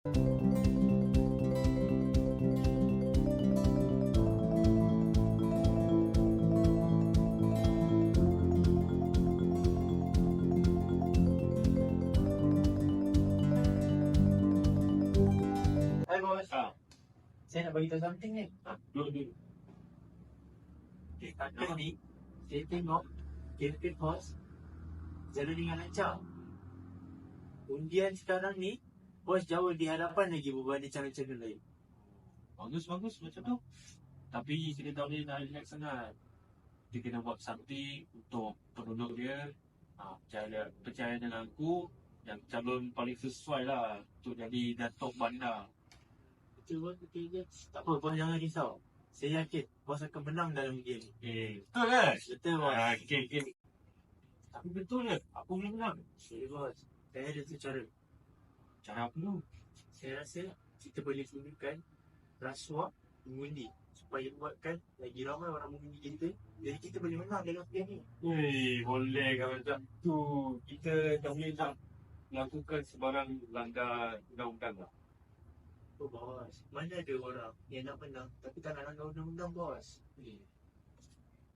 Hai bos. Ah. Saya nak bagi tahu something ni. Ah, duduk dulu. Eh, tadi ni saya tengok campaign bos jalan dengan lancar. Undian sekarang ni bos jauh di hadapan lagi berbanding channel-channel lain. Bagus, bagus macam tu. Tapi kita tak boleh nak relax sangat. Kita kena buat something untuk penduduk dia. Ha, percaya, percaya dengan aku yang calon paling sesuai lah untuk jadi Datuk Bandar. Betul bos, betul je. Tak apa bos jangan risau. Saya yakin bos akan menang dalam game ni. Eh, betul kan? Betul bos. Ah, okay, okay. Tapi betul je, aku boleh menang. Okay bos. Saya ada tu cara. Cara apa tu? Saya rasa kita boleh gunakan rasuah mengundi supaya buatkan lagi ramai orang mengundi kita jadi kita boleh menang dalam game ni. Weh, boleh kalau macam tu. Kita tak boleh nak lakukan sebarang langkah undang-undang lah. Oh bos, mana ada orang yang nak menang tapi tak nak langgar undang-undang bos.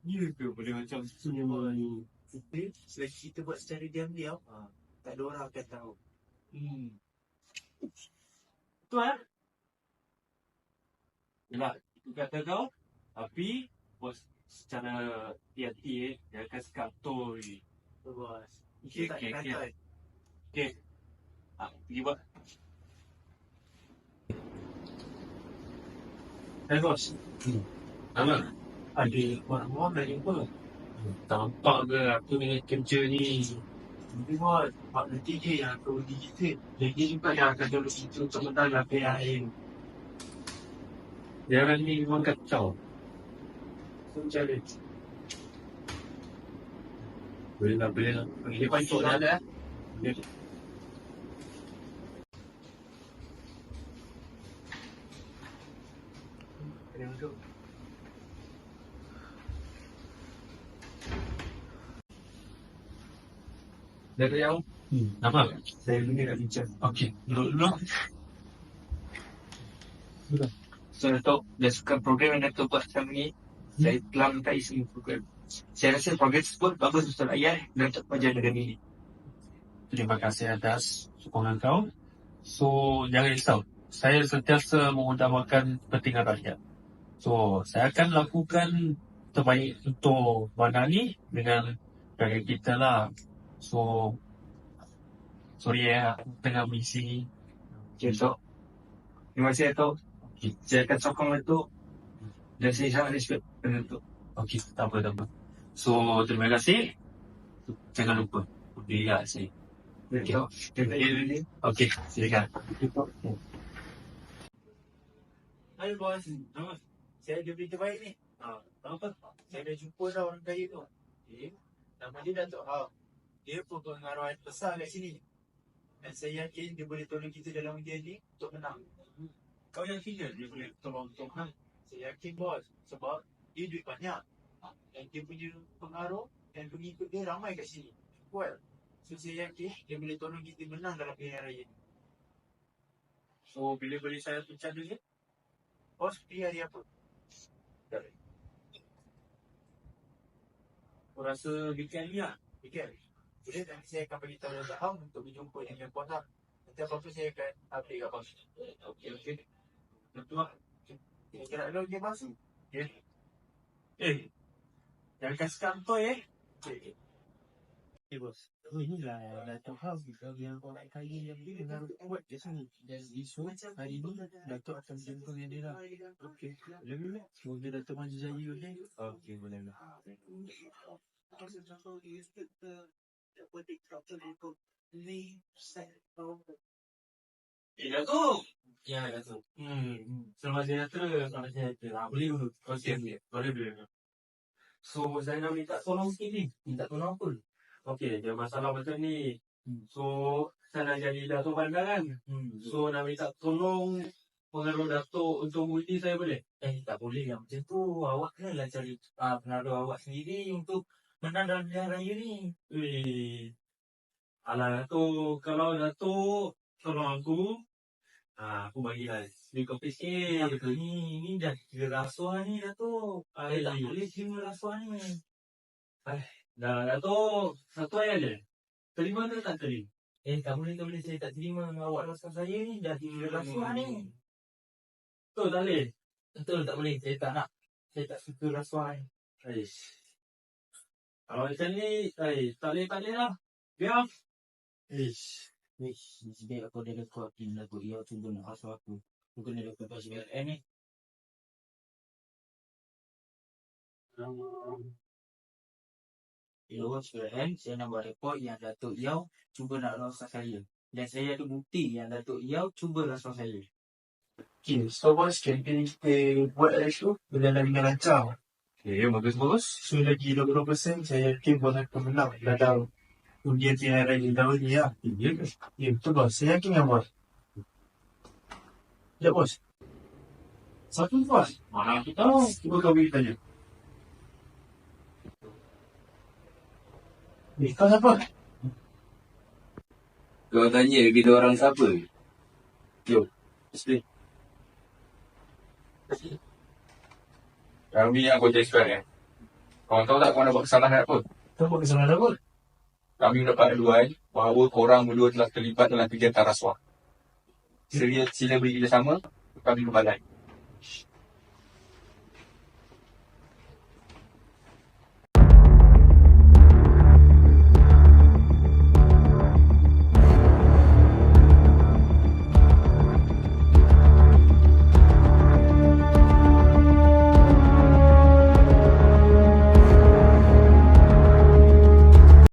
Ya ke boleh macam tu? Kita, selagi kita buat secara diam-diam, ha, tak ada orang akan tahu. Hmm. Betul eh? Yelah, itu kata kau. Tapi, bos secara hati-hati eh, dia akan sekatoi. Oh bos. Okey, Kita tak okey, kata. okey. Ah, pergi buat. Eh bos, Apa? ada orang-orang nak jumpa. Tampak ke aku dengan kerja ni? Bos, Pak nanti dia yang akan kita. Juga yang akan tolong kita untuk menang PIM. Dia orang ni memang kacau. So macam mana? Boleh lah, boleh lah. Dia pancuk dah ada. Kena duduk. Dah ada yang? Hmm. Apa? Saya benda nak bincang. Okey, duduk dulu. So, Datuk, berdasarkan program yang Datuk buat sekarang ni, saya telah minta semua program. Saya rasa program tersebut bagus untuk rakyat dan untuk pelajar negara ini. Terima kasih atas sokongan kau. So, jangan risau. Saya sentiasa mengutamakan kepentingan rakyat. So, saya akan lakukan terbaik untuk bandar ni dengan rakyat kita lah. So, sorry ya, aku tengah misi. Okay, Datuk. Terima kasih, Datuk. Saya akan sokong Datuk. Dan saya sangat respect dengan Datuk. Okey, tak apa, tak apa. So, terima kasih. Jangan lupa. Lihat saya. Okay. Terima kasih. Okey, silakan. Hai bos. Saya ada berita baik ni. Ha, tahu apa? Saya dah jumpa dah orang kaya tu. Okay. Nama dia Datuk Ha. Dia pengaruhan besar kat sini. Dan saya yakin dia boleh tolong kita dalam ujian ni untuk menang. Kau yang sini dia boleh tolong untuk menang. Saya yakin bos. Sebab dia duit banyak. Ha, Dan dia punya pengaruh dan pengikut dia ramai kat sini. Well, so saya yakin dia boleh tolong kita menang dalam pilihan raya ni. So, bila boleh saya pencah dia? Bos, pilih hari apa? Aku rasa weekend ni lah. Fikir. Boleh nanti saya akan bagi tahu Ham untuk berjumpa dengan Puan Ham. Nanti apa-apa saya akan update kat bos. Okey, okey. Betul lah. Kita kira dulu dia bos. Eh, Jangan kasih kantor eh. Okay. Okay bos. Oh inilah Datuk Ham yang orang kaya yang dia dengan buat kat sini. Dan isu hari ni Datuk akan berjumpa dengan dia lah. Okey. Boleh boleh. Semoga Datuk maju jaya okey. Okey boleh boleh. Eh Datuk. Ya Datuk. Hmm, selamat sejahtera. Selamat sejahtera. Ah, boleh dulu. Okey, okey. Boleh, boleh. So, saya nak minta tolong sikit ni. Minta tolong apa? Okey, dia masalah macam ni. Hmm. So, saya nak jadi Datuk Bandar kan? Hmm. So, nak minta tolong pengaruh Datuk untuk multi saya boleh? Eh tak boleh yang macam tu. Awak kenalah cari uh, pengaruh awak sendiri untuk menang dalam pilihan raya ni. Weh. Alah, Datuk. Kalau Datuk tolong aku, Ah, aku bagi lah. Beli kopi sikit. Eh, ni, ni dah kira rasuah ni, Datuk. Saya tak Ay, boleh terima rasuah ni. dah, Datuk. Satu ayat je. Terima ke tak terima? Eh, tak boleh, tak boleh. Saya tak terima awak rasuah saya ni. Dah kira rasuah ni. Betul tak boleh? Betul tak boleh. Saya tak nak. Saya tak suka rasuah ni. Aish. Kalau macam ni, eh, tak boleh, tak boleh lah. Biar. Ish. Wish, sebab aku ada rekod tim lagu ia cuba nak rasuah aku. Aku kena rekod pas BLN ni. Di luar SPLN, saya nak buat report yang Datuk Yau cuba nak rasuah saya. Dan saya ada bukti yang Datuk Yau cuba rasuah saya. Okay, so bos, campaign kita buat hari tu berjalan dengan lancar. Okay, bagus-bagus. So lagi 20% saya yakin bos akan menang dalam undian pilihan raya tahun ni lah. Ya ke? Ya betul bos, saya yakin dengan bos. Ya bos. Satu bos. Mana aku tahu. Cuba kau beri tanya. Eh, kau siapa? Kau tanya kita orang siapa? Jom, mesti. Kami yang Gojek Square eh. Korang tahu tak korang nak buat kesalahan apa? Kau buat kesalahan apa? Kami mendapat aduan bahawa korang berdua telah terlibat dalam kegiatan rasuah. Sila, sila beri kerjasama, kami berbalai.